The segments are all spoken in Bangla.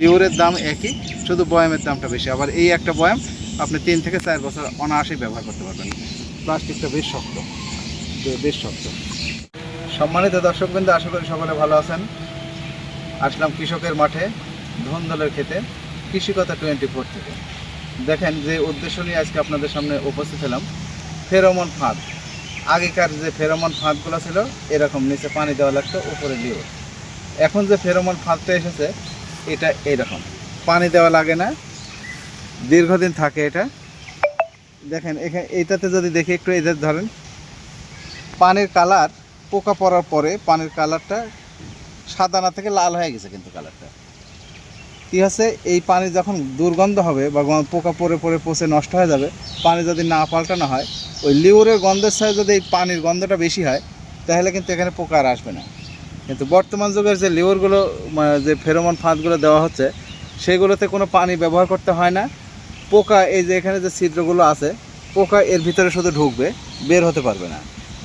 লিওরের দাম একই, শুধু বয়ামের দামটা বেশি। আবার এই একটা বয়াম আপনি তিন থেকে চার বছর অনায়াসেই ব্যবহার করতে পারবেন। প্লাস্টিকটা বেশ শক্ত। বেশ শক্ত। সম্মানিত দর্শকবৃন্দ, আশা করি সকলে ভালো আছেন। আসলাম কৃষকের মাঠে ধন্দলের খেতে, কৃষিকতা টোয়েন্টি ফোর থেকে। দেখেন যে উদ্দেশ্য নিয়ে আজকে আপনাদের সামনে উপস্থিত হলাম, ফেরোমন ফাঁদ। আগেকার যে ফেরোমন ফাঁদগুলো ছিল, এরকম নিচে পানি দেওয়া লাগতো, উপরে লিওর এখন যে ফেরোমন ফাঁদটা এসেছে এটা এইরকম। পানি দেওয়া লাগে না। দীর্ঘদিন থাকে এটা। দেখেন এখানে এইটাতে যদি দেখি একটু এদের ধরেন, পানির কালার পোকা পড়ার পরে পানির কালারটা সাদা না থেকে লাল হয়ে গেছে কিন্তু কালারটা। কী আছে এই পানি যখন দুর্গন্ধ হবে বা পোকা পরে পরে পচে নষ্ট হয়ে যাবে, পানি যদি না পাল্টানো হয়, ওই লিউরের গন্ধের সাথে যদি এই পানির গন্ধটা বেশি হয়, তাহলে কিন্তু এখানে পোকা আর আসবে না। কিন্তু বর্তমান যুগের যে লিওরগুলো যে ফেরোমন ফাঁদগুলো দেওয়া হচ্ছে, সেগুলোতে কোনো পানি ব্যবহার করতে হয় না। পোকা, এই যে এখানে যে ছিদ্রগুলো আছে, পোকা এর ভিতরে শুধু ঢুকবে, বের হতে পারবে না।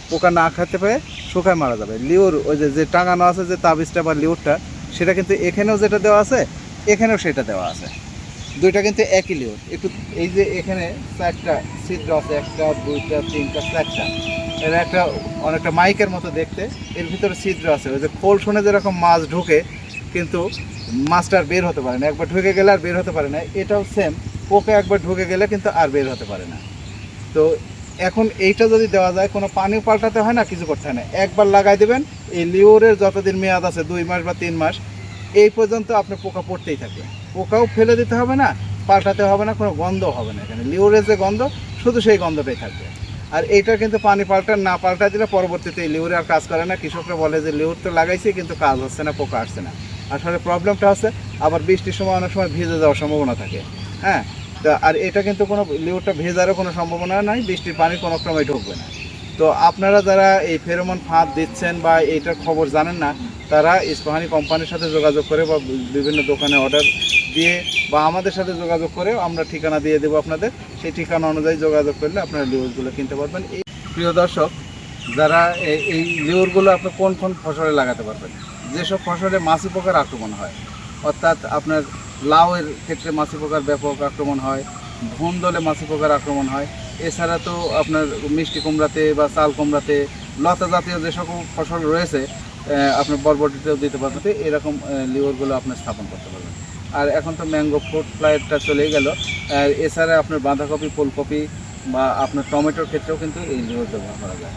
পোকা না খেতে পেয়ে শুকায় মারা যাবে। লিওর, ওই যে যে টাঙানো আছে যে তাবিজটা বা লিওরটা, সেটা কিন্তু এখানেও যেটা দেওয়া আছে, এখানেও সেটা দেওয়া আছে। দুইটা কিন্তু একই লিওর একটু এই যে এখানে চারটা ছিদ্র আছে, একটা, দুইটা, তিনটা, চারটা। এটা একটা অনেকটা মাইকের মতো দেখতে। এর ভিতরে ছিদ্র আছে। ওই যে খোল শুনে যেরকম মাছ ঢুকে, কিন্তু মাছটা আর বের হতে পারে না। একবার ঢুকে গেলে আর বের হতে পারে না। এটাও সেম পোকা একবার ঢুকে গেলে কিন্তু আর বের হতে পারে না। তো এখন এইটা যদি দেওয়া যায়, কোনো পানি পাল্টাতে হয় না, কিছু করতে হয় না। একবার লাগাই দেবেন, এই লিওরের যতদিন মেয়াদ আছে, দুই মাস বা তিন মাস, এই পর্যন্ত আপনি পোকা পড়তেই থাকবে পোকাও ফেলে দিতে হবে না, পাল্টাতে হবে না, কোনো গন্ধ হবে না এখানে। লিওরের যে গন্ধ, শুধু সেই গন্ধটাই থাকবে। আর এইটা কিন্তু পানি পাল্টা, না পাল্টা দিলে পরবর্তীতে লিউরে আর কাজ করে না। কৃষকরা বলে যে লিউর তো লাগাইছি, কিন্তু কাজ হচ্ছে না, পোকা আসছে না। আসলে প্রবলেমটা হচ্ছে, আবার বৃষ্টির সময় অনেক সময় ভিজে যাওয়ার সম্ভাবনা থাকে। হ্যাঁ? তা আর এটা কিন্তু কোনো লিউরটা ভেজারও কোনো সম্ভাবনা নাই, বৃষ্টির পানি কোনো ক্রমে ঢুকবে না। তো আপনারা যারা এই ফেরোমন ফাঁদ দিচ্ছেন বা এইটার খবর জানেন না, তারা ইস্পাহানি কোম্পানির সাথে যোগাযোগ করে বা বিভিন্ন দোকানে অর্ডার দিয়ে বা আমাদের সাথে যোগাযোগ করে আমরা ঠিকানা দিয়ে দেবো আপনাদের। সেই ঠিকানা অনুযায়ী যোগাযোগ করলে আপনারা লিওরগুলো কিনতে পারবেন। এই প্রিয় দর্শক, যারা এই- লিওরগুলো আপনি কোন কোন ফসলে লাগাতে পারবেন? যেসব ফসলে মাছি পোকার আক্রমণ হয়, অর্থাৎ আপনার লাউয়ের ক্ষেত্রে মাছি পোকার ব্যাপক আক্রমণ হয় ধুন্দলে মাছি পোকার আক্রমণ হয়, এছাড়া তো আপনার মিষ্টি কুমড়াতে বা চাল কুমড়াতে, লতা জাতীয় যে সকল ফসল রয়েছে আপনার বরবটিতেও দিতে পারবেন এরকম লিওরগুলো আপনার স্থাপন করতে পারবেন। আর এখন তো ম্যাঙ্গো ফ্রুট ফ্লাইটটা চলেই গেল। আর এছাড়া আপনার বাঁধাকপি, ফুলকপি বা আপনার টমেটোর ক্ষেত্রেও কিন্তু এই লিওর ব্যবহার করা যায়।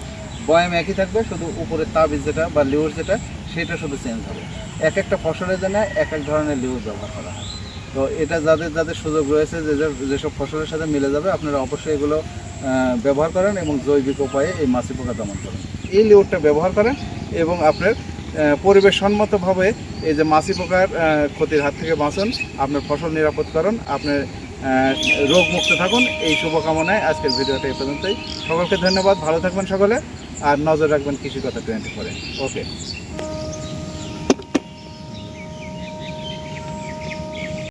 বয়াম একই থাকবে, শুধু উপরের তাবিজ যেটা বা লিওর যেটা, সেটা শুধু চেঞ্জ হবে। এক একটা ফসলের জন্য এক এক ধরনের লিওর ব্যবহার করা হয়। তো এটা যাদের যাদের সুযোগ রয়েছে, যে যে- যেসব ফসলের সাথে মিলে যাবে, আপনারা অবশ্যই এগুলো ব্যবহার করেন এবং জৈবিক উপায়ে এই মাছি পোকা দমন করেন। এই লিওরটা ব্যবহার করেন এবং আপনার পরিবেশ সম্মতভাবে এই যে মাছি পোকার ক্ষতির হাত থেকে বাঁচুন, আপনার ফসল নিরাপদ করুন, আপনার রোগ মুক্ত থাকুন। এই শুভকামনায় আজকের ভিডিওটা এই পর্যন্তই। সকলকে ধন্যবাদ, ভালো থাকবেন সকলে, আর নজর রাখবেন কৃষিকতা টোয়েন্টি ফোরে। ওকে।